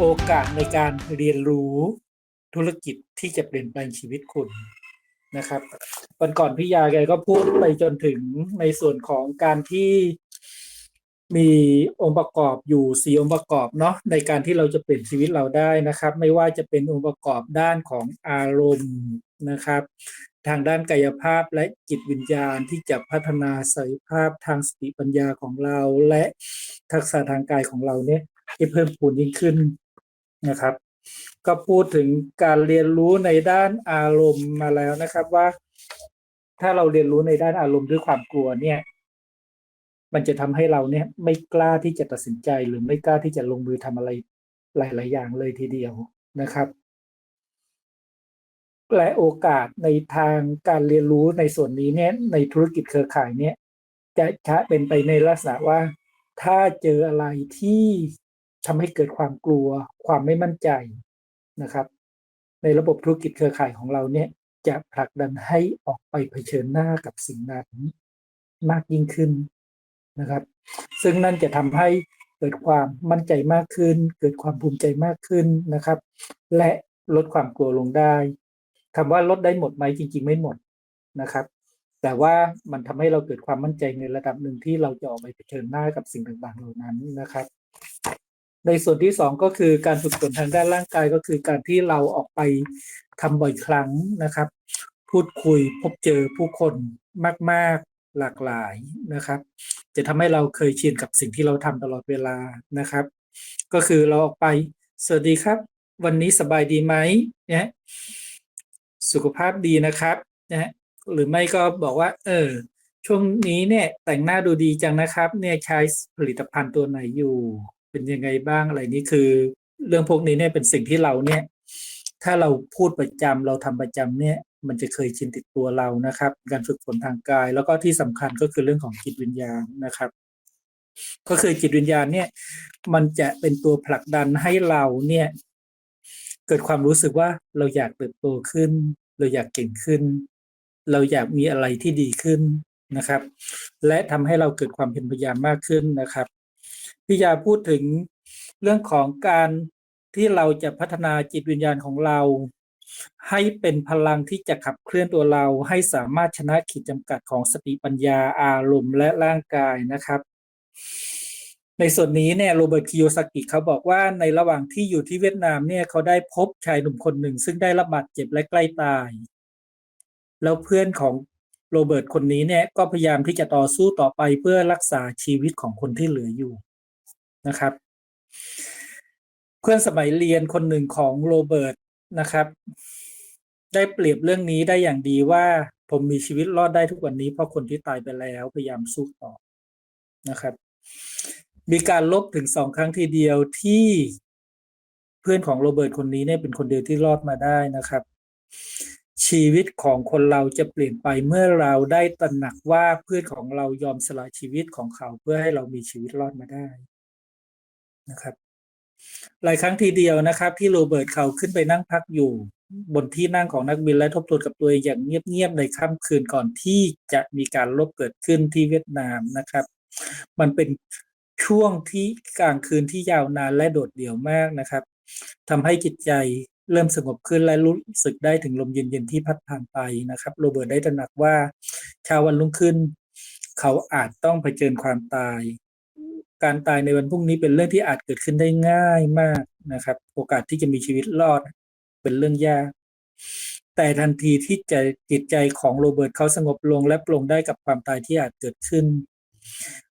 โอกาสในการเรียนรู้ธุรกิจที่จะเปลี่ยนแปลงชีวิตคุณนะครับวันก่อนพี่ยาแกก็พูดไปจนถึงในส่วนของการที่มีองค์ประกอบอยู่สี่องค์ประกอบเนาะในการที่เราจะเปลี่ยนชีวิตเราได้นะครับ ไม่ว่าจะเป็นองค์ประกอบด้านของอารมณ์นะครับ ทางด้านกายภาพและจิตวิญญาณที่จะพัฒนาศักยภาพทางสติปัญญาของเรา และทักษะทางกายของเราเนี่ยให้เพิ่มพูนยิ่งขึ้น นะครับ ก็พูดถึงการเรียนรู้ในด้านอารมณ์มาแล้วนะครับว่า ถ้าเราเรียนรู้ในด้านอารมณ์ด้วยความกลัวเนี่ย มันจะทำให้เราเนี่ย ไม่กล้าที่จะตัดสินใจหรือไม่กล้าที่จะลงมือทำอะไรหลาย ๆ อย่างเลยทีเดียวนะครับและโอกาสในทางการเรียนรู้ในส่วนนี้เนี่ยในธุรกิจเครือข่ายเนี่ยจะช้เป็นไปในลักษณะว่า ถ้าเจออะไรที่ ทำให้เกิดความกลัว ความไม่มั่นใจนะครับ ในระบบธุรกิจเครือข่ายของเราเนี่ยจะผลักดันให้ออกไปเผชิญหน้ากับสิ่งนั้นมากยิ่งขึ้นนะครับ ซึ่งนั่นจะทำให้เกิดความมั่นใจมากขึ้น เกิดความภูมิใจมากขึ้นนะครับ และลดความกลัวลงได้คำว่าลดได้หมดไหมจริง ๆ ไม่หมดนะครับ แต่ว่ามันทำให้เราเกิดความมั่นใจในระดับหนึ่งที่เราจะออกไปเผชิญหน้ากับสิ่งต่างๆเหล่านั้นนะครับ ในส่วนที่สองก็คือการฝึกฝนทางด้านร่างกายก็คือการที่เราออกไปทำบ่อยครั้งนะครับ พูดคุยพบเจอผู้คนมากๆหลากหลายนะครับ จะทำให้เราเคยชินกับสิ่งที่เราทำตลอดเวลานะครับ ก็คือเราออกไป สวัสดีครับ วันนี้สบายดีไหมเนี่ยสุขภาพดีนะครับนะหรือไม่ก็บอกว่า เออ ช่วงนี้เนี่ยแต่งหน้าดูดีจังนะครับ เนี่ยใช้ผลิตภัณฑ์ตัวไหนอยู่ เป็นยังไงบ้างอะไรนี้คือ เรื่องพวกนี้เนี่ยเป็นสิ่งที่เราเนี่ย ถ้าเราพูดประจำเราทำประจำเนี่ย มันจะเคยชินติดตัวเรานะครับ การฝึกฝนทางกาย แล้วก็ที่สำคัญก็คือเรื่องของจิตวิญญาณนะครับ ก็คือจิตวิญญาณเนี่ย มันจะเป็นตัวผลักดันให้เราเนี่ย เกิดความรู้สึกว่าเราอยากเติบโตขึ้น เราอยากเก่งขึ้น เราอยากมีอะไรที่ดีขึ้นนะครับ และทำให้เราเกิดความเป็นพยายามมากขึ้นนะครับ พี่ยาพูดถึงเรื่องของการที่เราจะพัฒนาจิตวิญญาณของเรา ให้เป็นพลังที่จะขับเคลื่อนตัวเรา ให้สามารถชนะขีดจำกัดของสติปัญญาอารมณ์และร่างกายนะครับ ในส่วนนี้เนี่ยโรเบิร์ตคิโยซากิเขาบอกว่าในระหว่างที่อยู่ที่เวียดนามเนี่ยเขาได้พบชายหนุ่มคนหนึ่ง ซึ่งได้รับบาดเจ็บและใกล้ตาย แล้วเพื่อนของโรเบิร์ตคนนี้เนี่ยก็พยายามที่จะต่อสู้ต่อไปเพื่อรักษาชีวิตของคนที่เหลืออยู่ นะครับ เพื่อนสมัยเรียนคนหนึ่งของโรเบิร์ตนะครับ ได้เปรียบเรื่องนี้ได้อย่างดีว่าผมมีชีวิตรอดได้ทุกวันนี้เพราะคนที่ตายไปแล้วพยายามสู้ต่อนะครับ มีการลบถึงสองครั้งทีเดียวที่เพื่อนของโรเบิร์ตคนนี้เนี่ยเป็นคนเดียวที่รอดมาได้นะครับ ชีวิตของคนเราจะเปลี่ยนไปเมื่อเราได้ตระหนักว่าเพื่อนของเรายอมสละชีวิตของเขาเพื่อให้เรามีชีวิตรอดมาได้ นะครับ หลายครั้งทีเดียวนะครับ ที่โรเบิร์ตเขาขึ้นไปนั่งพักอยู่ บนที่นั่งของนักบินและทบทวนกับตัวเองอย่างเงียบๆในค่ำคืนก่อนที่จะมีการลบเกิดขึ้นที่เวียดนามนะครับ มันเป็นช่วงที่กลางคืนที่ยาวนานและโดดเดี่ยวมากนะครับทำให้จิตใจเริ่มสงบขึ้นและรู้สึกได้ถึงลมเย็นๆที่พัดผ่านไปนะครับ โรเบิร์ตได้ตระหนักว่าชาววันรุ่งขึ้น เขาอาจต้องเผชิญความตาย การตายในวันพรุ่งนี้เป็นเรื่องที่อาจเกิดขึ้นได้ง่ายมากนะครับ โอกาสที่จะมีชีวิตรอด เป็นเรื่องยาก แต่ทันทีที่ใจจิตใจของโรเบิร์ตเขาสงบลงและปลงได้กับความตายที่อาจเกิดขึ้น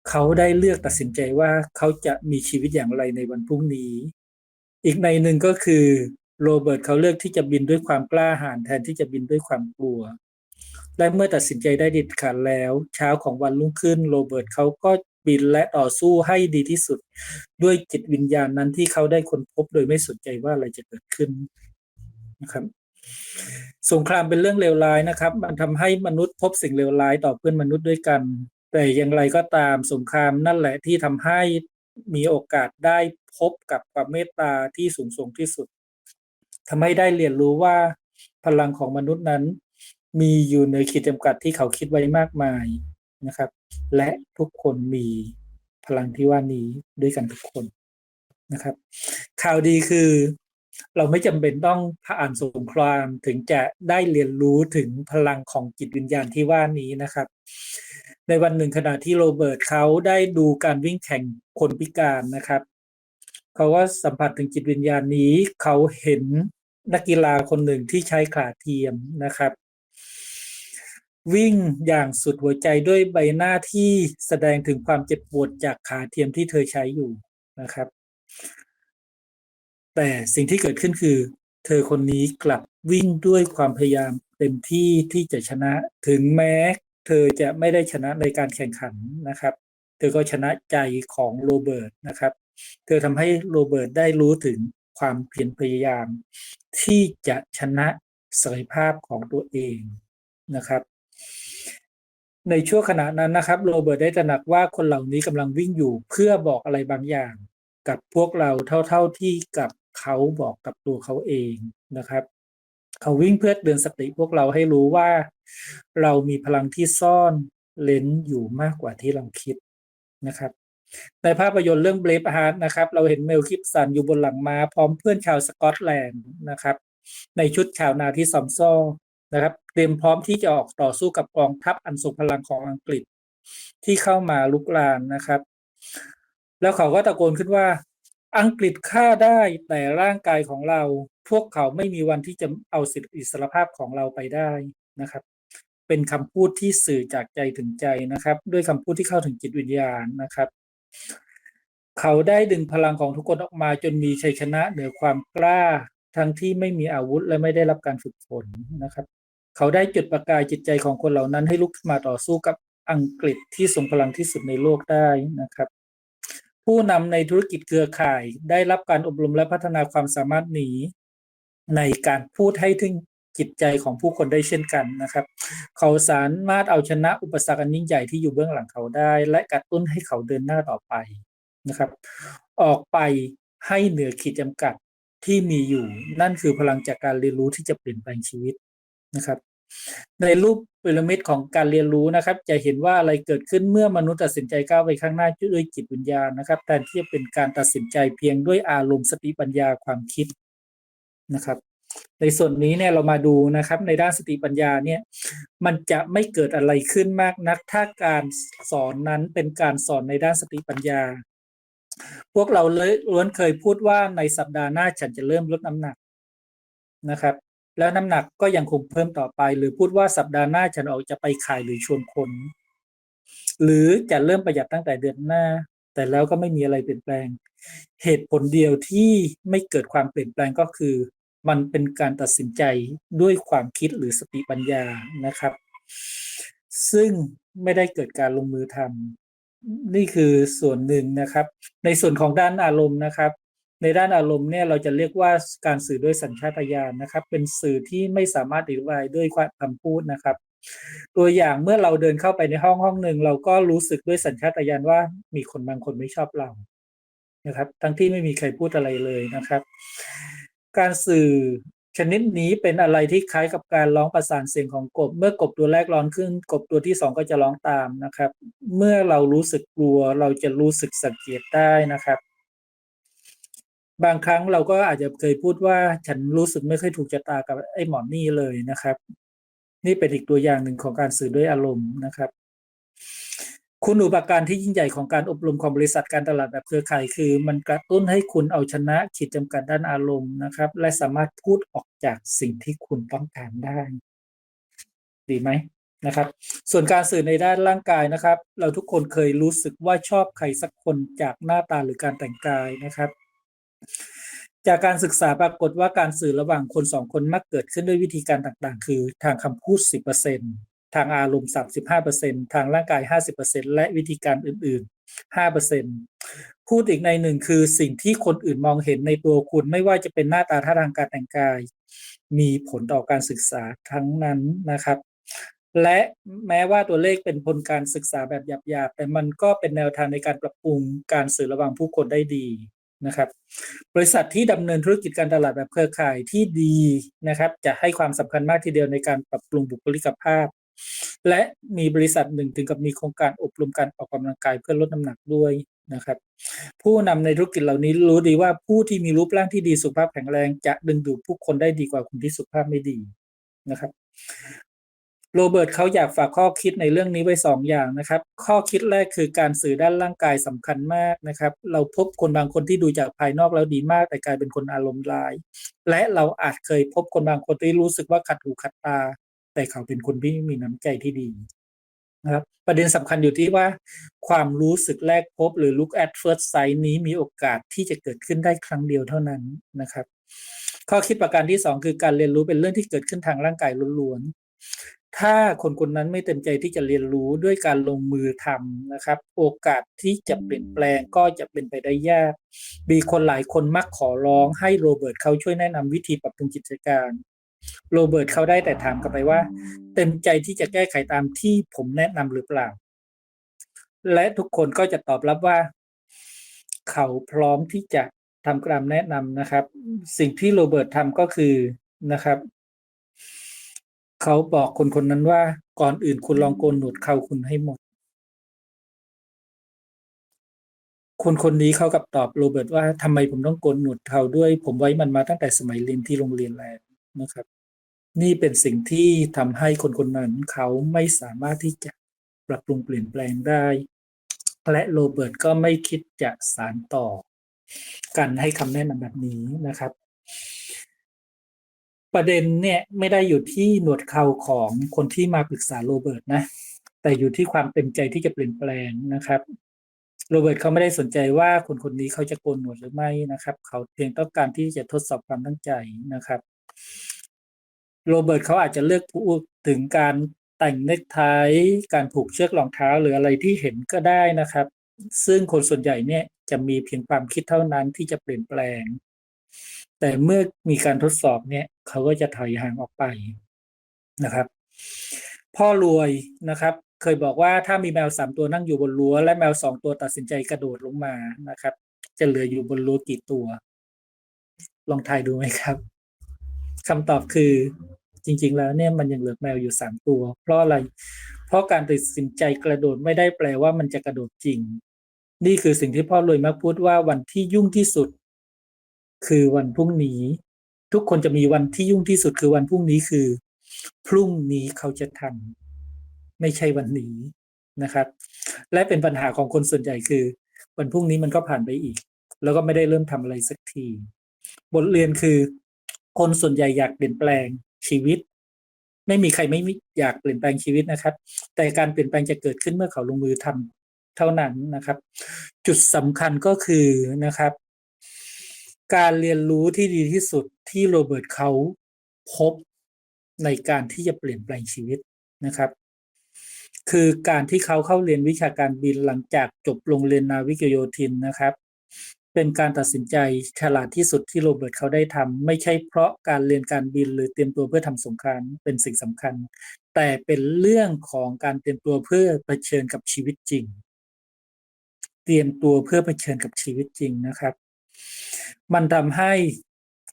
เขาได้เลือกตัดสินใจว่าเขาจะมีชีวิตอย่างไรในวันพรุ่งนี้ อีกในหนึ่งก็คือโรเบิร์ตเขาเลือกที่จะบินด้วยความกล้าหาญแทนที่จะบินด้วยความกลัวและเมื่อตัดสินใจได้ด็ดขาดแล้ว เช้าของวันรุ่งขึ้น โรเบิร์ตเขาก็ บินและต่อสู้ให้ดีที่สุด ด้วยจิตวิญญาณนั้นที่เขาได้ค้นพบโดยไม่สนใจว่าอะไรจะเกิดขึ้นนะครับสงครามเป็นเรื่องเลวร้ายนะครับ มันทำให้มนุษย์พบสิ่งเลวร้ายต่อเพื่อนมนุษย์ด้วยกัน แต่อย่างไรก็ตามสงครามนั่นแหละที่ทำให้มีโอกาสได้พบกับความเมตตาที่สูงส่งที่สุดทำให้ได้เรียนรู้ว่าพลังของมนุษย์นั้น มีอยู่ในขีดจำกัดที่เขาคิดไว้มากมายนะครับ และทุกคนมีพลังที่ว่านี้ด้วยกันทุกคนนะครับ ข่าวดีคือเราไม่จำเป็นต้องผ่านสงครามถึงจะได้เรียนรู้ถึงพลังของจิตวิญญาณที่ว่านี้นะครับ ในวันหนึ่งขณะที่โรเบิร์ตเขาได้ดูการวิ่งแข่งคนพิการนะครับ เขาว่าสัมผัสถึงจิตวิญญาณนี้เขาเห็นนักกีฬาคนหนึ่งที่ใช้ขาเทียมนะครับ วิ่งอย่างสุดหัวใจด้วยใบหน้าที่แสดงถึงความเจ็บปวดจากขาเทียมที่เธอใช้อยู่นะครับ แต่สิ่งที่เกิดขึ้นคือ เธอคนนี้กลับวิ่งด้วยความพยายามเต็มที่ที่จะชนะถึงแม้ เธอจะไม่ได้ชนะในการแข่งขันนะครับ เธอก็ชนะใจของโรเบิร์ตนะครับ เธอทำให้โรเบิร์ตได้รู้ถึงความเพียรพยายาม ที่จะชนะศักยภาพของตัวเองนะครับ ในช่วงขณะนั้นนะครับ โรเบิร์ตได้ตระหนักว่าคนเหล่านี้กำลังวิ่งอยู่เพื่อบอกอะไรบางอย่าง กับพวกเราเท่าๆที่กับเขาบอกกับตัวเขาเองนะครับ เขาวิ่งเพื่อเตือนสติพวกเราให้รู้ว่า เรามีพลังที่ซ่อนเลนอยู่มากกว่าที่เราคิดนะครับ ในภาพยนตร์เรื่อง Brave Heart นะครับ เราเห็นเมลคิปสันอยู่บนหลังม้าพร้อมเพื่อนชาวสกอตแลนด์นะครับ ในชุดชาวนาที่ซอมซ่อ นะครับ เตรียมพร้อมที่จะออกต่อสู้กับกองทัพอันทรงพลังของอังกฤษ ที่เข้ามาลุกลานนะครับ แล้วเขาก็ตะโกนขึ้นว่า อังกฤษฆ่าได้แต่ร่างกายของเรา พวกเขาไม่มีวันที่จะเอาสิทธิอิสรภาพของเราไปได้นะครับ เป็นคำพูดที่สื่อจากใจถึงใจนะครับ ด้วยคำพูดที่เข้าถึงจิตวิญญาณนะครับเขาได้ดึงพลังของทุกคนออกมาจนมีชัยชนะเหนือความกล้า ทั้งที่ไม่มีอาวุธและไม่ได้รับการฝึกฝนนะครับ เขาได้จุดประกายจิตใจของคนเหล่านั้นให้ลุกขึ้นมาต่อสู้กับอังกฤษที่ทรงพลังที่สุดในโลกได้นะครับ ผู้นำในธุรกิจเครือข่ายได้รับการอบรมและพัฒนาความสามารถหนีในการพูดให้ถึงจิตใจของผู้คนได้เช่นกันนะครับ เขาสามารถเอาชนะอุปสรรคอันยิ่งใหญ่ที่อยู่เบื้องหลังเขาได้ และกระตุ้นให้เขาเดินหน้าต่อไปนะครับ ออกไปให้เหนือขีดจำกัดที่มีอยู่ นั่นคือพลังจากการเรียนรู้ที่จะเปลี่ยนแปลงชีวิต นะครับ ในรูปพีระมิดของการเรียนรู้นะครับ จะเห็นว่าอะไรเกิดขึ้นเมื่อมนุษย์ตัดสินใจก้าวไปข้างหน้าด้วยจิตวิญญาณนะครับแทนที่จะเป็นการตัดสินใจเพียงด้วยอารมณ์สติปัญญาความคิดนะครับ ในส่วนนี้เนี่ยเรามาดูนะครับ ในด้านสติปัญญาเนี่ยมันจะไม่เกิดอะไรขึ้นมากนัก ถ้าการสอนนั้นเป็นการสอนในด้านสติปัญญา พวกเราเลยล้วนเคยพูดว่าในสัปดาห์หน้าฉันจะเริ่มลดน้ำหนักนะครับ แล้วน้ำหนักก็ยังคงเพิ่มต่อไป หรือพูดว่าสัปดาห์หน้าฉันออกจะไปขายหรือชวนคน หรือจะเริ่มประหยัดตั้งแต่เดือนหน้า แต่แล้วก็ไม่มีอะไรเปลี่ยนแปลง เหตุผลเดียวที่ไม่เกิดความเปลี่ยนแปลงก็คือ มันเป็นการตัดสินใจด้วยความคิดหรือสติปัญญานะครับ ซึ่งไม่ได้เกิดการลงมือทำนี่คือส่วนหนึ่งนะครับ ในส่วนของด้านอารมณ์นะครับ ในด้านอารมณ์เนี่ยเราจะเรียกว่าการสื่อด้วยสัญชาตญาณนะครับ เป็นสื่อที่ไม่สามารถอธิบายด้วยคำพูดนะครับ ตัวอย่างเมื่อเราเดินเข้าไปในห้องห้องหนึ่งเราก็รู้สึกด้วยสัญชาตญาณว่ามีคนบางคนไม่ชอบเรานะครับ ทั้งที่ไม่มีใครพูดอะไรเลยนะครับ การสื่อชนิดนี้เป็นอะไรที่คล้ายกับการร้องประสานเสียงของกบ เมื่อกบตัวแรกร้องขึ้น กบตัวที่สองก็จะร้องตามนะครับ เมื่อเรารู้สึกกลัวเราจะรู้สึกสังเกตได้นะครับ บางครั้งเราก็อาจจะเคยพูดว่าฉันรู้สึกไม่ค่อยถูกชะตากับไอ้หมอนี่เลยนะครับ นี่เป็นอีกตัวอย่างหนึ่งของการสื่อด้วยอารมณ์นะครับ คุณอุปการที่ยิ่งใหญ่ของการอบรมของบริษัทการตลาดแบบเครือข่ายคือ มันกระตุ้นให้คุณเอาชนะขีดจำกัดด้านอารมณ์นะครับ และสามารถพูดออกจากสิ่งที่คุณต้องการได้ ดีไหมนะครับ ส่วนการสื่อในด้านร่างกายนะครับ เราทุกคนเคยรู้สึกว่าชอบใครสักคนจากหน้าตาหรือการแต่งกายนะครับ จากการศึกษาปรากฏว่าการสื่อระหว่างคนสองคนมักเกิดขึ้นด้วยวิธีการต่างๆ คือ ทางคำพูด 10%ทางอารมณ์ 35%ทางร่างกาย 50%และวิธีการอื่นๆ 5%พูดอีกในหนึ่งคือสิ่งที่คนอื่นมองเห็นในตัวคุณไม่ว่าจะเป็นหน้าตาท่าทางการแต่งกาย มีผลต่อการศึกษาทั้งนั้นนะครับ และแม้ว่าตัวเลขเป็นผลการศึกษาแบบหยาบๆแต่มันก็เป็นแนวทางในการปรับปรุงการสื่อระหว่างผู้คนได้ดี นะครับ บริษัทที่ดำเนินธุรกิจการตลาดแบบเครือข่ายที่ดีนะครับ จะให้ความสำคัญมากทีเดียวในการปรับปรุงบุคลิกภาพ และมีบริษัทหนึ่งถึงกับมีโครงการอบรมการออกกำลังกายเพื่อลดน้ำหนักด้วยนะครับ ผู้นำในธุรกิจเหล่านี้รู้ดีว่าผู้ที่มีรูปร่างที่ดีสุขภาพแข็งแรง จะดึงดูดผู้คนได้ดีกว่าคนที่สุขภาพไม่ดีนะครับ โรเบิร์ตเขาอยากฝากข้อคิดในเรื่องนี้ไว้สองอย่างนะครับ ข้อคิดแรกคือการสื่อด้านร่างกายสำคัญมากนะครับ เราพบคนบางคนที่ดูจากภายนอกแล้วดีมาก แต่กลายเป็นคนอารมณ์ร้าย และเราอาจเคยพบคนบางคนที่รู้สึกว่าขัดหูขัดตา แต่เขาเป็นคนที่มีน้ำใจที่ดีนะครับประเด็นสำคัญอยู่ที่ว่า ความรู้สึกแรกพบหรือ look at first sight นี้มีโอกาสที่จะเกิดขึ้นได้ครั้งเดียวเท่านั้นนะครับ ข้อคิดประการที่สองคือการเรียนรู้เป็นเรื่องที่เกิดขึ้นทางร่างกายล้วน ถ้าคนคนนั้นไม่เต็มใจที่จะเรียนรู้ด้วยการลงมือทำนะครับ โอกาสที่จะเปลี่ยนแปลงก็จะเป็นไปได้ยาก มีคนหลายคนมักขอร้องให้โรเบิร์ตเขาช่วยแนะนำวิธีปรับปรุงกิจการโรเบิร์ตเขาได้แต่ถามกลับไปว่า เต็มใจที่จะแก้ไขตามที่ผมแนะนำหรือเปล่า และทุกคนก็จะตอบรับว่า เขาพร้อมที่จะทำกรามแนะนำนะครับ สิ่งที่โรเบิร์ตทำก็คือนะครับ เขาบอกคนคนนั้นว่าก่อนอื่นคุณลองโกนหนวดเขาคุณให้หมด คนคนนี้เขากับตอบโรเบิร์ตว่าทำไมผมต้องโกนหนวดเขาด้วย ผมไว้มันมาตั้งแต่สมัยเรียนที่โรงเรียนแล้วนะครับ นี่เป็นสิ่งที่ทำให้คนคนนั้นเขาไม่สามารถที่จะปรับปรุงเปลี่ยนแปลงได้ และโรเบิร์ตก็ไม่คิดจะสานต่อการให้คำแนะนำแบบนี้นะครับ ประเด็นเนี่ยไม่ได้อยู่ที่หนวดเขาของคนที่มาปรึกษาโรเบิร์ตนะ แต่อยู่ที่ความเต็มใจที่จะเปลี่ยนแปลงนะครับโรเบิร์ตเขาไม่ได้สนใจว่าคนคนนี้เขาจะโกนหนวดหรือไม่นะครับ เขาเพียงต้องการที่จะทดสอบความตั้งใจนะครับโรเบิร์ตเขาอาจจะเลือกพูดถึงการแต่งเนคไทการผูกเชือกรองเท้าหรืออะไรที่เห็นก็ได้นะครับ ซึ่งคนส่วนใหญ่เนี่ยจะมีเพียงความคิดเท่านั้นที่จะเปลี่ยนแปลง แต่เมื่อมีการทดสอบเนี่ยเขาก็จะถอยห่างออกไปนะครับ พ่อรวยนะครับ เคยบอกว่าถ้ามีแมวสามตัวนั่งอยู่บนรั้วและแมวสองตัวตัดสินใจกระโดดลงมานะครับ จะเหลืออยู่บนรั้วกี่ตัว ลองทายดูไหมครับคำตอบคือจริง ๆ แล้วเนี่ยมันยังเหลือแมวอยู่สามตัว เพราะอะไร เพราะการตัดสินใจกระโดดไม่ได้แปลว่ามันจะกระโดดจริง นี่คือสิ่งที่พ่อรวยมักพูดว่าวันที่ยุ่งที่สุด คือวันพรุ่งนี้ ทุกคนจะมีวันที่ยุ่งที่สุดคือวันพรุ่งนี้คือ พรุ่งนี้เขาจะทำไม่ใช่วันนี้นะครับ และเป็นปัญหาของคนส่วนใหญ่คือ วันพรุ่งนี้มันก็ผ่านไปอีก แล้วก็ไม่ได้เริ่มทำอะไรสักที บทเรียนคือ คนส่วนใหญ่อยากเปลี่ยนแปลงชีวิต ไม่มีใครไม่อยากเปลี่ยนแปลงชีวิตนะครับ แต่การเปลี่ยนแปลงจะเกิดขึ้นเมื่อเขาลงมือทำเท่านั้นนะครับ จุดสำคัญก็คือนะครับ การเรียนรู้ที่ดีที่สุดที่โรเบิร์ตเขาพบในการที่จะเปลี่ยนแปลงชีวิตนะครับ คือการที่เขาเข้าเรียนวิชาการบินหลังจากจบโรงเรียนนาวิกโยธินนะครับ เป็นการตัดสินใจฉลาดที่สุดที่โรเบิร์ตเขาได้ทำไม่ใช่เพราะการเรียนการบินหรือเตรียมตัวเพื่อทำสงครามเป็นสิ่งสำคัญ แต่เป็นเรื่องของการเตรียมตัวเพื่อเผชิญกับชีวิตจริง เตรียมตัวเพื่อเผชิญกับชีวิตจริงนะครับ มันทำให้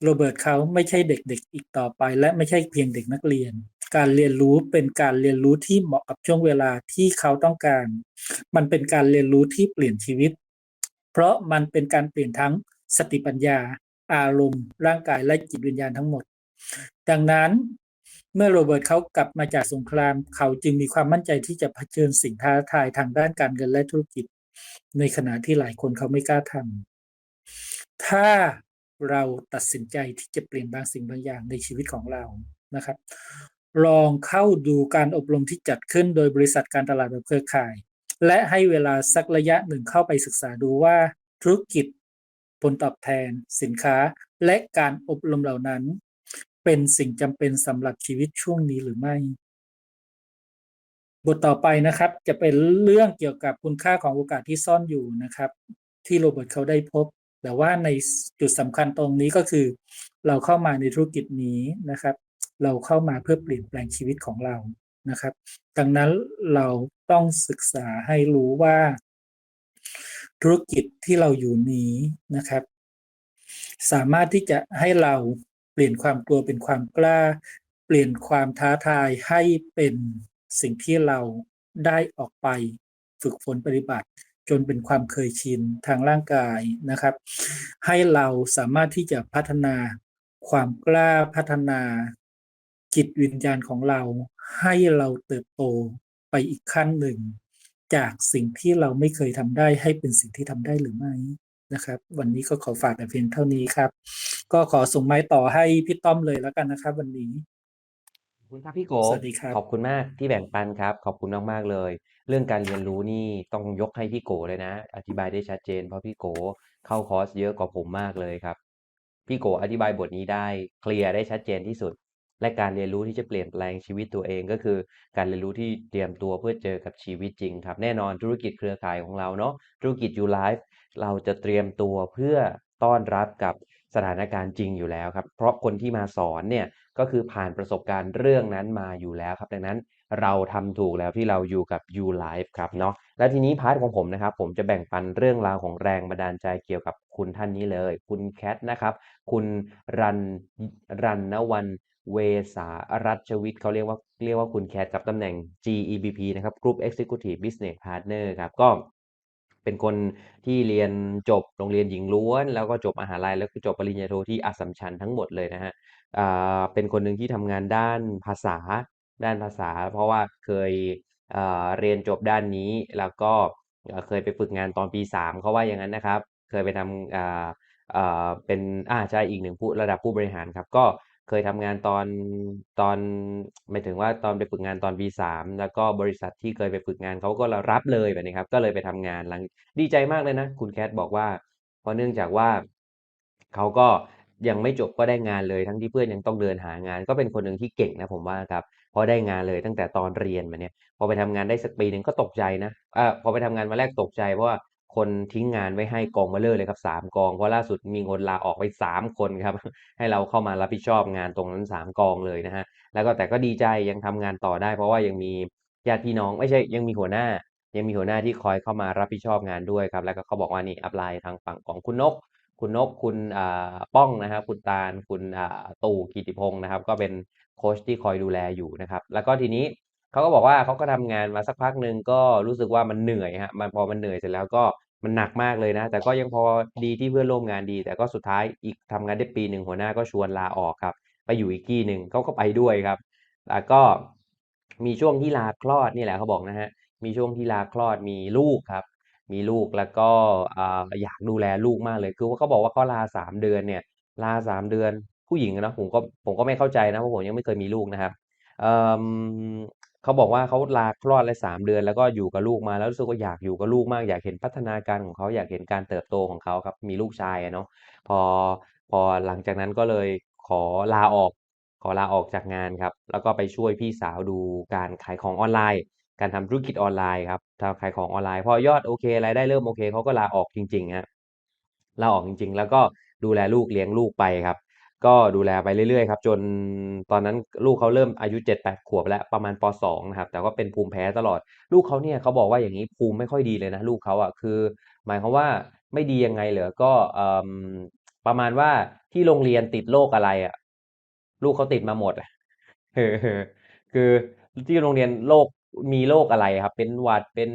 โรเบิร์ตเขาไม่ใช่เด็กๆอีกต่อไป และไม่ใช่เพียงเด็กนักเรียน การเรียนรู้เป็นการเรียนรู้ที่เหมาะกับช่วงเวลาที่เขาต้องการ มันเป็นการเรียนรู้ที่เปลี่ยนชีวิต เพราะมันเป็นการเปลี่ยนทั้งสติปัญญา อารมณ์ ร่างกายและจิตวิญญาณทั้งหมด ดังนั้นเมื่อโรเบิร์ตเขากลับมาจากสงคราม เขาจึงมีความมั่นใจที่จะเผชิญสิ่งท้าทายทางด้านการเงินและธุรกิจ ในขณะที่หลายคนเขาไม่กล้าทำ ถ้าเราตัดสินใจที่จะเปลี่ยนบางสิ่งบางอย่างในชีวิตของเรานะครับ ลองเข้าดูการอบรมที่จัดขึ้นโดยบริษัทการตลาดแบบเครือข่าย และให้เวลาสักระยะหนึ่งเข้าไปศึกษาดูว่าธุรกิจผลตอบแทน สินค้า และการอบรมเหล่านั้น เป็นสิ่งจำเป็นสำหรับชีวิตช่วงนี้หรือไม่ บทต่อไปนะครับจะเป็นเรื่องเกี่ยวกับคุณค่าของโอกาสที่ซ่อนอยู่นะครับ ที่โรเบิร์ตเขาได้พบ แต่ว่าในจุดสำคัญตรงนี้ก็คือ เราเข้ามาในธุรกิจนี้นะครับ เราเข้ามาเพื่อเปลี่ยนแปลงชีวิตของเรานะครับ ดังนั้นเราต้องศึกษาให้รู้ว่า ธุรกิจที่เราอยู่นี้นะครับ สามารถที่จะให้เราเปลี่ยนความกลัวเป็นความกล้า เปลี่ยนความท้าทายให้เป็นสิ่งที่เราได้ออกไปฝึกฝนปฏิบัติ จนเป็นความเคยชินทางร่างกายนะครับ ให้เราสามารถที่จะพัฒนาความกล้าพัฒนาจิตวิญญาณของเรา ให้เราเติบโตไปอีกขั้นหนึ่ง จากสิ่งที่เราไม่เคยทำได้ให้เป็นสิ่งที่ทำได้หรือไม่นะครับ วันนี้ก็ขอฝากแต่เพียงเท่านี้ครับ ก็ขอส่งไม้ต่อให้พี่ต้อมเลยแล้วกันนะครับ วันนี้ขอบคุณครับพี่โกสวัสดีครับขอบคุณมากที่แบ่งปันครับ ขอบคุณมากๆเลย เรื่องการเรียนรู้นี่ต้องยกให้พี่โกเลยนะ อธิบายได้ชัดเจน เพราะพี่โกเข้าคอร์สเยอะกว่าผมมากเลยครับ พี่โกอธิบายบทนี้ได้เคลียร์ได้ชัดเจนที่สุด และการเรียนรู้ที่จะเปลี่ยนแปลงชีวิตตัวเองก็คือ การเรียนรู้ที่เตรียมตัวเพื่อเจอกับชีวิตจริงครับ แน่นอนธุรกิจเครือข่ายของเราเนาะธุรกิจยูไลฟ์เราจะเตรียมตัวเพื่อต้อนรับกับสถานการณ์จริงอยู่แล้วครับ เพราะคนที่มาสอนเนี่ยก็คือผ่านประสบการณ์เรื่องนั้นมาอยู่แล้วครับ ดังนั้น เราทำถูกแล้วที่เราอยู่กับ You Life ครับเนาะและทีนี้พาร์ทของผมนะครับผมจะแบ่งปันเรื่องราวของแรงบันดาลใจเกี่ยวกับคุณท่านนี้เลย คุณแคทนะครับคุณรันรันนวันเวสารัชวิทย์เขาเรียกว่าเรียกว่าคุณแคทกับตำแหน่ง GEBP นะครับ Group Executive Business Partner ครับก็เป็นคนที่เรียนจบโรงเรียนหญิงล้วน แล้วก็จบมหาลัยแล้วก็จบปริญญาโทที่อัสสัมชัญทั้งหมดเลยนะฮะอ่าเป็นคนหนึ่งที่ทำงานด้านภาษา ด้านภาษา เพราะว่าเคยอ่าเรียนจบด้านนี้ แล้วก็เอ่อเคยไปฝึกงานตอนปี 3เขาว่าอย่างนั้นนะครับ เคยไปทำอ่าอ่าเป็นอ่าใช่อีกหนึ่งผู้ระดับผู้บริหารครับ ก็เคยทำงานตอนตอนหมายถึงว่าตอนไปฝึกงานตอนปีสามแล้วก็บริษัทที่เคยไปฝึกงานเขาก็รับเลยแบบนี้ครับ ก็เลยไปทำงานหลังดีใจมากเลยนะ คุณแคทบอกว่า เพราะเนื่องจากว่าเขาก็ยังไม่จบก็ได้งานเลยทั้งที่เพื่อนยังต้องเดินหางาน ก็เป็นคนหนึ่งที่เก่งนะผมว่าครับ พราะได้งานเลยตั้งแต่ตอนเรียนมาเนี่ย พอไปทำงานได้สักปีหนึ่งก็ตกใจนะอ่าพอไปทำงานมาแรกตกใจเพราะว่าคนทิ้งงานไว้ให้กองมาเลอเลยครับสามกอง เพราะล่าสุดมีคนลาออกไปสามคนครับ ให้เราเข้ามารับผิดชอบงานตรงนั้นสามกองเลยนะฮะ แล้วก็แต่ก็ดีใจยังทำงานต่อได้ เพราะว่ายังมีญาติพี่น้องไม่ใช่ยังมีหัวหน้า ยังมีหัวหน้าที่คอยเข้ามารับผิดชอบงานด้วยครับ แล้วก็เขาบอกว่านี่อัพไลน์ทางฝั่งของคุณนก คุณนกคุณป้องนะครับคุณตาลคุณตู่กิติพงศ์นะครับ ก็เป็นโค้ชที่คอยดูแลอยู่นะครับ แล้วก็ทีนี้เขาก็บอกว่าเขาก็ทำงานมาสักพักหนึ่งก็รู้สึกว่ามันเหนื่อยฮะมันพอมันเหนื่อยเสร็จแล้วก็มันหนักมากเลยนะ แต่ก็ยังพอดีที่เพื่อนร่วมงานดี แต่ก็สุดท้ายอีกทำงานได้ปีหนึ่งหัวหน้าก็ชวนลาออกครับ ไปอยู่อีกที่หนึ่งเขาก็ไปด้วยครับ แล้วก็มีช่วงที่ลาคลอดนี่แหละเขาบอกนะฮะมีช่วงที่ลาคลอดมีลูกครับ มีลูกแล้วก็อ่าอยากดูแลลูกมากเลย คือว่าเขาบอกว่าเขาลาสามเดือนเนี่ย ลาสามเดือน ผู้หญิงอะเนาะผมก็ผมก็ไม่เข้าใจนะเพราะผมยังไม่เคยมีลูกนะครับเอ่อเขาบอกว่าเขาลาคลอดเลยสามเดือน แล้วก็อยู่กับลูกมาแล้วรู้สึกว่าอยากอยู่กับลูกมากอยากเห็นพัฒนาการของเขาอยากเห็นการเติบโตของเขาครับมีลูกชายอะเนาะพอพอหลังจากนั้นก็เลยขอลาออก ขอลาออกจากงานครับ แล้วก็ไปช่วยพี่สาวดูการขายของออนไลน์ การทำธุรกิจออนไลน์ครับทำขายของออนไลน์ พอยอดโอเครายได้เริ่มโอเคเขาก็ลาออกจริงๆฮะลาออกจริง ๆ แล้วก็ดูแลลูกเลี้ยงลูกไปครับ ก็ดูแลไปเรื่อยๆครับจนตอนนั้นลูกเขาเริ่มอายุเจ็ดแปดขวบแล้วประมาณปสองนะครับแต่ก็เป็นภูมิแพ้ตลอด ลูกเขาเนี่ยเขาบอกว่าอย่างนี้ภูมิไม่ค่อยดีเลยนะลูกเขาอะคือ หมายความว่าไม่ดียังไงเหรอก็อประมาณว่าที่โรงเรียนติดโรคอะไรอะ ลูกเขาติดมาหมดอะเออคือที่โรงเรียนโรค มีโรคอะไรครับ เป็นหวัดเป็น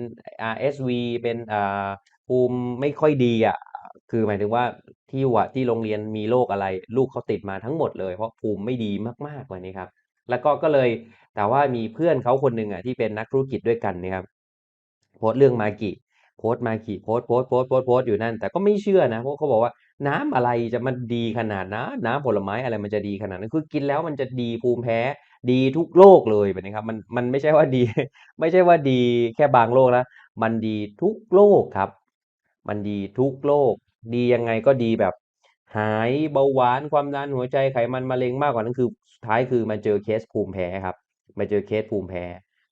RSV เป็นอ่าภูมิไม่ค่อยดีอะคือหมายถึงว่าที่หวัดที่โรงเรียนมีโรคอะไร ลูกเขาติดมาทั้งหมดเลยเพราะภูมิไม่ดีมากๆวันนี้ครับ แล้วก็ก็เลยแต่ว่ามีเพื่อนเขาคนหนึ่งอะที่เป็นนักธุรกิจด้วยกันนี่ยครับโพสต์เรื่องมากิโพสต์มากิโพสต์โพสต์โพสต์โพสต์โพสต์อยู่นั่น แต่ก็ไม่เชื่อนะเพราะเขาบอกว่าน้ำอะไรจะมันดีขนาดนั้นน้ำผลไม้อะไรมันจะดีขนาดนั้นคือกินแล้วมันจะดีภูมิแพ้ ดีทุกโรคเลยแบบนี้ครับมันมันไม่ใช่ว่าดี ไม่ใช่ว่าดีแค่บางโรคนะมันดีทุกโรคครับ มันดีทุกโรคดียังไงก็ดีแบบหายเบาหวานความดันหัวใจไขมันมะเร็งมากกว่านั้นคือสุดท้ายคือมาเจอเคสภูมิแพ้ครับมาเจอเคสภูมิแพ้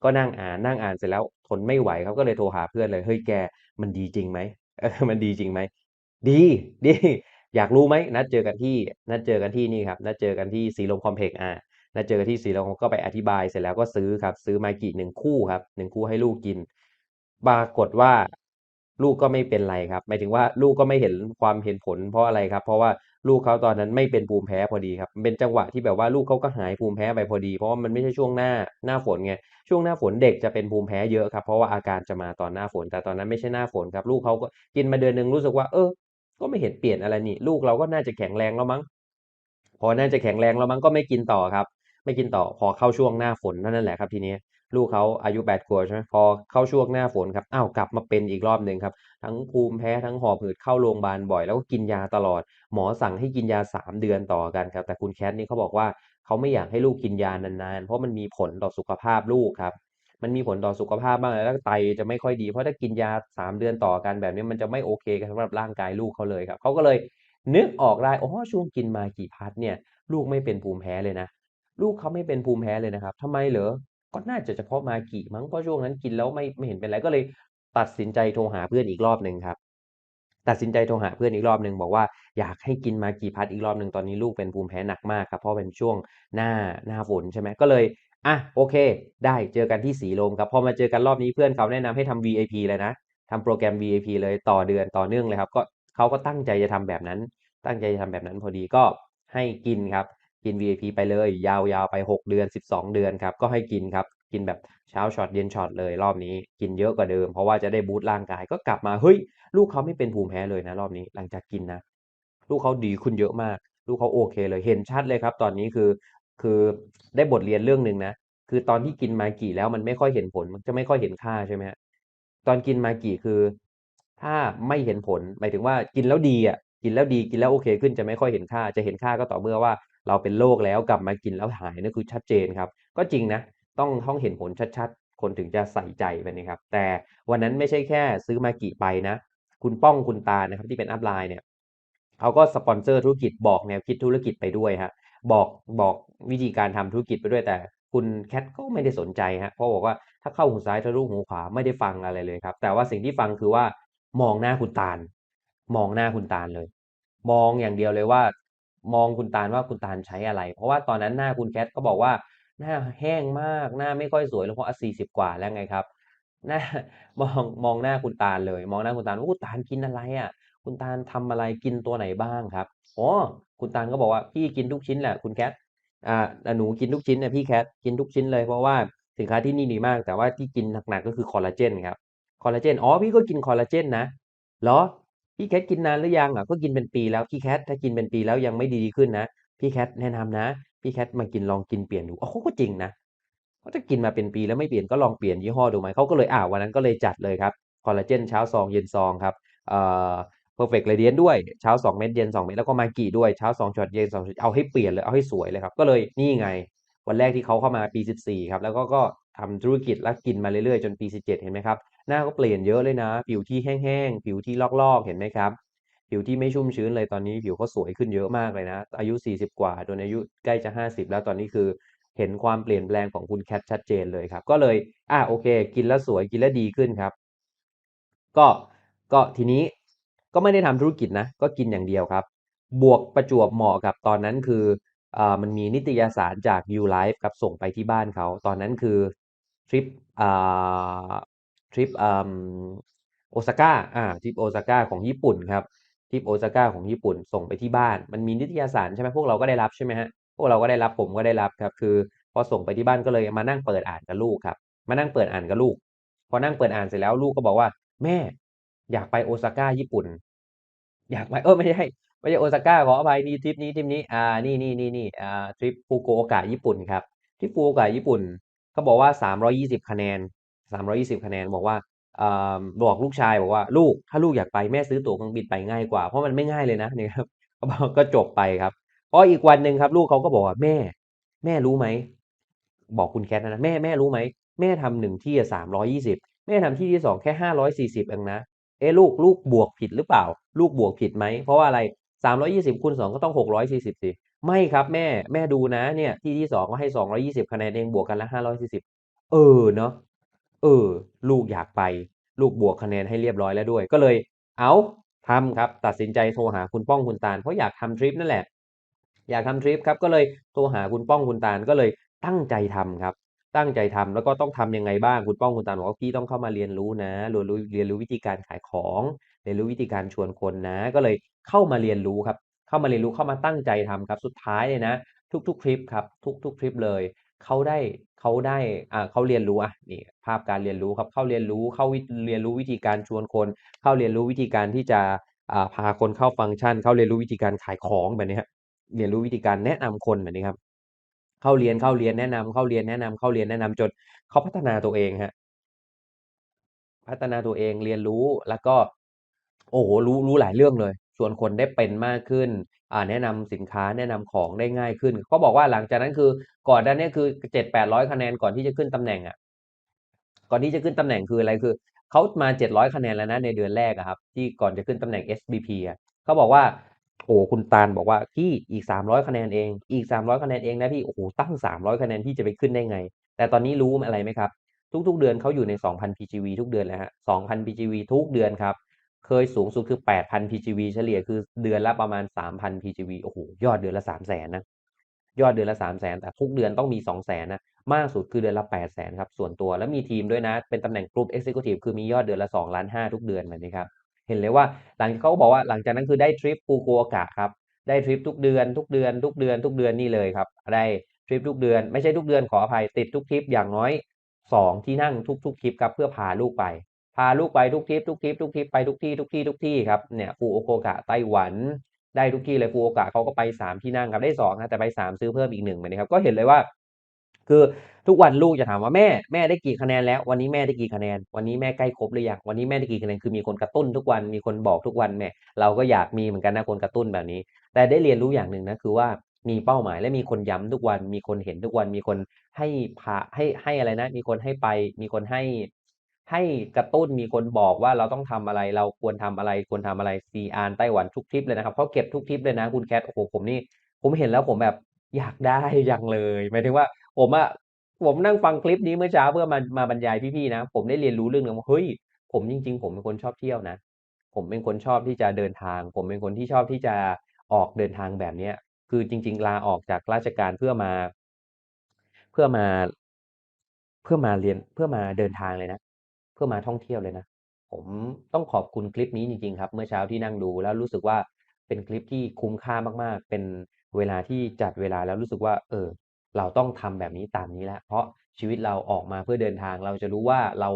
ก็นั่งอ่านนั่งอ่านเสร็จแล้วทนไม่ไหวเขาก็เลยโทรหาเพื่อนเลยเฮ้ยแกมันดีจริงไหมมันดีจริงไหมดีดีอยากรู้ไหมนัดเจอกันที่นัดเจอกันที่นี่ครับนัดเจอกันที่สีลมคอมเพล็กซ์อ่า นัดเจอกันที่สีลมก็ไปอธิบายเสร็จแล้วก็ซื้อครับ ซื้อมากิหนึ่งคู่ครับหนึ่งคู่ให้ลูกกิน ปรากฏว่าลูกก็ไม่เป็นไรครับหมายถึงว่าลูกก็ไม่เห็นความเห็นผลเพราะอะไรครับ เพราะว่าลูกเขาตอนนั้นไม่เป็นภูมิแพ้พอดีครับเป็นจังหวะที่แบบว่าลูกเขาก็หายภูมิแพ้ไปพอดี เพราะว่ามันไม่ใช่ช่วงหน้าหน้าฝนไงช่วงหน้าฝนเด็กจะเป็นภูมิแพ้เยอะครับเพราะว่าอาการจะมาตอนหน้าฝน แต่ตอนนั้นไม่ใช่หน้าฝนครับลูกเขาก็กินมาเดือนหนึ่งรู้สึกว่าเออ ก็ไม่เห็นเปลี่ยนอะไรนี่ ลูกเราก็น่าจะแข็งแรงแล้วมั้งพอน่าจะแข็งแรงแล้วมั้งก็ไม่กินต่อครับ ไม่กินต่อพอเข้าช่วงหน้าฝนนั่นแหละครับทีนี้ลูกเขาอายุแปดขวบใช่ไหมพอเข้าช่วงหน้าฝนครับอ้าวกลับมาเป็นอีกรอบหนึ่งครับ ทั้งภูมิแพ้ทั้งหอบหืดเข้าโรงพยาบาลบ่อย แล้วก็กินยาตลอด หมอสั่งให้กินยาสามเดือนต่อกันครับ แต่คุณแคทนี่เขาบอกว่าเขาไม่อยากให้ลูกกินยานานๆ เพราะมันมีผลต่อสุขภาพลูกครับ มันมีผลต่อสุขภาพมากเลยแล้วไตจะไม่ค่อยดี เพราะถ้ากินยาสามเดือนต่อกันแบบนี้มันจะไม่โอเคกับสำหรับร่างกายลูกเขาเลยครับเขาก็เลยนึกออกได้อ๋อช่วงกินมากี่พัดเนี่ยลูกไม่เป็นภูมิแพ้เลยนะ ลูกเขาไม่เป็นภูมิแพ้เลยนะครับทำไมเหรอ ก็น่าจะเฉพาะมากิมั้งเพราะช่วงนั้นกินแล้วไม่ไม่เห็นเป็นไรก็เลยตัดสินใจโทรหาเพื่อนอีกรอบหนึ่งครับ ตัดสินใจโทรหาเพื่อนอีกรอบหนึ่งบอกว่าอยากให้กินมากี่พัดอีกรอบหนึ่งตอนนี้ลูกเป็นภูมิแพ้หนักมากครับเพราะเป็นช่วงหน้าหน้าฝนใช่ไหมก็เลยอะโอเค ได้เจอกันที่สีลมครับพอมาเจอกันรอบนี้เพื่อนเขาแนะนำให้ทำ VIP เลยนะทำโปรแกรม VIP เลยต่อเดือนต่อเนื่องเลยครับก็เขาก็ตั้งใจจะทำแบบนั้น ตั้งใจจะทำแบบนั้นพอดีก็ให้กินครับ กิน VIP ไปเลย ยาวๆไป 6 เดือน 12 เดือนครับ ก็ให้กินครับ กินแบบเช้าช็อตเย็นช็อตเลยรอบนี้กินเยอะกว่าเดิม เพราะว่าจะได้บูตร่างกายก็กลับมาเฮ้ย ลูกเขาไม่เป็นภูมิแพ้เลยนะ รอบนี้หลังจากกินนะ ลูกเขาดีขึ้นเยอะมาก ลูกเขาโอเคเลยเห็นชัดเลยครับ ตอนนี้คือคือได้บทเรียนเรื่องหนึ่งนะ คือตอนที่กินมากี่แล้วมันไม่ค่อยเห็นผลมันจะไม่ค่อยเห็นค่าใช่ไหมฮะตอนกินมากี่คือ ถ้าไม่เห็นผลหมายถึงว่ากินแล้วดีอะกินแล้วดีกินแล้วโอเค ขึ้นจะไม่ค่อยเห็นค่าจะเห็นค่าก็ต่อเมื่อว่า เราเป็นโรคแล้วกลับมากินแล้วหายนั่นคือชัดเจนครับ ก็จริงนะ ต้องต้องเห็นผลชัดๆ คนถึงจะใส่ใจไปนะครับ แต่วันนั้นไม่ใช่แค่ซื้อมากี่ไปนะ คุณป้องคุณตานะครับที่เป็นอัพไลน์เนี่ยเขาก็สปอนเซอร์ธุรกิจบอกแนวคิดธุรกิจไปด้วยฮะบอกบอกวิธีการทำธุรกิจไปด้วยแต่คุณแคทก็ไม่ได้สนใจฮะเพราะบอกว่าถ้าเข้าหูซ้ายทะลุหูขวาไม่ได้ฟังอะไรเลยครับ แต่ว่าสิ่งที่ฟังคือว่ามองหน้าคุณตาล มองหน้าคุณตาลเลย มองอย่างเดียวเลยว่า มองคุณตาลว่าคุณตาลใช้อะไร เพราะว่าตอนนั้นหน้าคุณแคทก็บอกว่าหน้าแห้งมากหน้าไม่ค่อยสวยแล้วเพราะสี่สิบกว่าแล้วไงครับหน้ามองมองหน้าคุณตาลเลย มองหน้าคุณตาลว่าคุณตาลกินอะไรอะ คุณตาลทำอะไรกินตัวไหนบ้างครับอ๋อคุณตาลก็บอกว่าพี่กินทุกชิ้นแหละคุณแคทอ่าหนูกินทุกชิ้นเนี่ยพี่แคทกินทุกชิ้นเลยเพราะว่าสินค้าที่นี่ดีมาก แต่ว่าที่กินหนักๆก็คือคอลลาเจนครับคอลลาเจนอ๋อพี่ก็กินคอลลาเจนนะเหรอ พี่แคทกินนานหรือยังอะก็กินเป็นปีแล้วพี่แคทถ้ากินเป็นปีแล้วยังไม่ดีขึ้นนะพี่แคทแนะนำนะพี่แคทมากินลองกินเปลี่ยนดูอ๋อเขาก็จริงนะเขาจะกินมาเป็นปีแล้วไม่เปลี่ยนก็ลองเปลี่ยนยี่ห้อดูไหมเขาก็เลยอ่าวันนั้นก็เลยจัดเลยครับคอลลาเจนเช้าซองเย็นซองครับเอ่อ perfect radiant ด้วยเช้า 2 เม็ดเย็น 2 เม็ดแล้วก็มากี่ด้วยเช้า2ช็อตเย็น2ช็อตเอาให้เปลี่ยนเลยเอาให้สวยเลยครับก็เลยนี่ไง วันแรกที่เขาเข้ามาปี 14ครับแล้วก็ก็ ทำธุรกิจแล้วกินมาเรื่อยๆ จนปี 17 เห็นไหมครับ หน้าก็เปลี่ยนเยอะเลยนะ ผิวที่แห้งๆ ผิวที่ลอกๆ เห็นไหมครับ ผิวที่ไม่ชุ่มชื้นเลยตอนนี้ผิวเขาสวยขึ้นเยอะมากเลยนะ อายุ 40 กว่าจนอายุใกล้จะ 50 แล้วตอนนี้คือ เห็นความเปลี่ยนแปลงของคุณแคทชัดเจนเลยครับ ก็เลย อะโอเค กินแล้วสวยกินแล้วดีขึ้นครับ ก็ก็ทีนี้ก็ไม่ได้ทำธุรกิจนะ ก็กินอย่างเดียวครับ บวกประจวบเหมาะกับตอนนั้นคืออ่ามันมีนิตยสารจาก You Life ครับส่งไปที่บ้านเขา ตอนนั้นคือ ทริปอ่าทริปอ่าโอซาก้าอ่าทริปโอซาก้าของญี่ปุ่นครับทริปโอซาก้าของญี่ปุ่นส่งไปที่บ้าน มันมีนิตยสารใช่ไหมพวกเราก็ได้รับใช่ไหมฮะพวกเราก็ได้รับผมก็ได้รับครับ คือพอส่งไปที่บ้านก็เลยมานั่งเปิดอ่านกับลูกครับ มานั่งเปิดอ่านกับลูก พอนั่งเปิดอ่านเสร็จแล้วลูกก็บอกว่า แม่ อยากไปโอซาก้าญี่ปุ่น อยากไปเออไม่ใช่ไม่ใช่โอซาก้าขออภัยนี่ทริปนี้ทริปนี้อ่านี่นี่นี่นี่อ่าทริปฟุกุโอกะญี่ปุ่นครับทริปฟุกุโอกะญี่ปุ่น เขาบอกว่าสามร้อยี่สิบคะแนนสามร้อยี่สิบคะแนนบอกว่าอบอกลูกชายบอกว่าลูกถ้าลูกอยากไปแม่ซื้อตั๋วเครื่องบินไปง่ายกว่า เพราะมันไม่ง่ายเลยนะเนี่ครับเขาบอกก็จบไปครับพออีกวันหนึ่งครับ ลูกเขาก็บอกว่าแม่ แม่รู้ไหมบอกคุณแคทนะแม่แม่รู้ไหมแม่ทำหนึ่งที่สามร้อยี่สิบแม่ทำที่ที่สองแค่ห้าร้อยสี่สิบเองนะเอ๊ลูกลูกบวกผิดหรือเปล่า ลูกบวกผิดไหมเพราะว่าอะไรสามร้อยี่สิบคูณสองก็ต้องหกร้อยสี่สิบสิ ไม่ครับแม่ แม่ดูนะเนี่ย ที่ที่สองก็ให้สองร้อยี่สิบคะแนนเองบวกกันละห้าร้อยสี่สิบเออเนาะเออ ลูกอยากไป ลูกบวกคะแนนให้เรียบร้อยแล้วด้วย ก็เลย เอาทำครับ ตัดสินใจโทรหาคุณป้องคุณตาลเพราะอยากทำทริปนั่นแหละ อยากทำทริปครับ ก็เลยโทรหาคุณป้องคุณตาลก็เลยตั้งใจทำครับ ตั้งใจทำแล้วก็ต้องทำยังไงบ้างคุณป้องคุณตาลบอกว่าพี่ต้องเข้ามาเรียนรู้นะเรียนรู้เรียนรู้วิธีการขายของ เรียนรู้วิธีการชวนคนนะ ก็เลยเข้ามาเรียนรู้ครับ เข้ามาเรียนรู้เข้ามาตั้งใจทำครับ สุดท้ายเลยนะ ทุกๆทริปครับ ทุกๆทริปเลยเขาได้เขาได้อ่าเขาเรียนรู้อะนี่ภาพการเรียนรู้ครับเข้าเรียนรู้เข้าเรียนรู้วิธีการชวนคน เข้าเรียนรู้วิธีการที่จะอ่าพาคนเข้าฟังก์ชัน เข้าเรียนรู้วิธีการขายของแบบนี้ครับเรียนรู้วิธีการแนะนำคนแบบนี้ครับเข้าเรียนเข้าเรียนแนะนำเข้าเรียนแนะนำเข้าเรียนแนะนำจนเขาพัฒนาตัวเองฮะพัฒนาตัวเองเรียนรู้แล้วก็ โอ้โหรู้รู้หลายเรื่องเลย ชวนคนได้เป็นมากขึ้นแนะนำสินค้าแนะนำของได้ง่ายขึ้นเขาบอกว่าหลังจากนั้นคือก่อนหน้านี้คือเจ็ดแปดร้อยคะแนนก่อนที่จะขึ้นตำแหน่งอะก่อนที่จะขึ้นตำแหน่งคืออะไรคือเขามา700คะแนนแล้วนะในเดือนแรกครับ ที่ก่อนจะขึ้นตำแหน่ง SBP อะเขาบอกว่าโอ้คุณตาลบอกว่าพี่อีก300คะแนนเอง อีก300คะแนนเองนะพี่โอ้โหตั้ง300คะแนนที่จะไปขึ้นได้ไง แต่ตอนนี้รู้อะไรไหมครับ ทุกๆ เดือนเขาอยู่ใน2,000 PGV ทุกเดือนแล้วฮะ2,000 PGV ทุกเดือนครับ เคยสูงสุดคือ 8,000 PGV เฉลี่ยคือเดือนละประมาณ 3,000 PGV โอ้โห ยอดเดือนละ 300,000นะ ยอดเดือนละ 300,000แต่ทุกเดือนต้องมี 200,000นะ มากสุดคือเดือนละ 800,000ครับ ส่วนตัว แล้วมีทีมด้วยนะ เป็นตำแหน่งกลุ่ม Executive คือมียอดเดือนละ2ล้าน5ทุกเดือนแบบนี้ครับ เห็นเลยว่าหลังเขาบอกว่าหลังจากนั้นคือได้ทริปฟูกุโอกะครับ ได้ทริปทุกเดือนทุกเดือนทุกเดือนทุกเดือนนี่เลยครับ ได้ทริปทุกเดือน ไม่ใช่ทุกเดือนขออภัยติดทุกทริปอย่างน้อย 2 ที่นั่งทุกๆทริปครับเพื่อพาลูกไป พาลูกไปทุกทริปทุกทริปทุกทริปไปทุกที่ทุกที่ทุกที่ครับเนี่ยฟูโอโกกะไต้หวันได้ทุกที่เลยฟูโอกะเขาก็ไป 3 ที่นั่งครับได้2ครับแต่ไป 3 ซื้อเพิ่มอีก1แบบนี้ครับก็เห็นเลยว่า คือทุกวันลูกจะถามว่าแม่แม่ได้กี่คะแนนแล้ว วันนี้แม่ได้กี่คะแนน วันนี้แม่ใกล้ครบหรือยังวันนี้แม่ได้กี่คะแนนคือมีคนกระตุ้นทุกวันมีคนบอกทุกวันแม่เราก็อยากมีเหมือนกันนะคนกระตุ้นแบบนี้ แต่ได้เรียนรู้อย่างหนึ่งนะคือว่ามีเป้าหมายและมีคนย้ำทุกวัน มีคนเห็นทุกวัน มีคนให้พาให้ให้อะไรนะ มีคนให้ไป มีคนให้ ให้กระตุ้นมีคนบอกว่าเราต้องทำอะไรเราควรทำอะไรควรทำอะไรซีอานไต้หวันทุกทริปเลยนะครับเขาเก็บทุกทริปเลยนะคุณแคทโอ้โหผมนี่ ผมเห็นแล้วผมแบบอยากได้จังเลยหมายถึงว่าผมอะผมนั่งฟังคลิปนี้เมื่อเช้าเพื่อมามาบรรยายพี่ๆนะ ผมได้เรียนรู้เรื่องหนึงว่าเฮ้ยผมจริง ๆ ผมเป็นคนชอบเที่ยวนะ ผมเป็นคนชอบที่จะเดินทาง ผมเป็นคนที่ชอบที่จะออกเดินทางแบบเนี้ย คือจริง ๆ ลาออกจากราชการเพื่อมา เพื่อมา เพื่อมาเรียนเพื่อมาเดินทางเลยนะ เพื่อมาท่องเที่ยวเลยนะ ผมต้องขอบคุณคลิปนี้จริงๆครับ เมื่อเช้าที่นั่งดูแล้วรู้สึกว่าเป็นคลิปที่คุ้มค่ามากๆ เป็นเวลาที่จัดเวลาแล้วรู้สึกว่า เออ เราต้องทำแบบนี้ตามนี้แล้วเพราะชีวิตเราออกมาเพื่อเดินทาง เราจะรู้ว่าเรา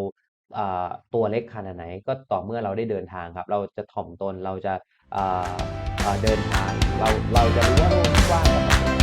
ตัวเล็กขนาดไหน ก็ต่อเมื่อเราได้เดินทางครับ เราจะถ่อมตนเราจะเดินทาง เราเราจะรู้ว่าโลกกว้างขนาดไหน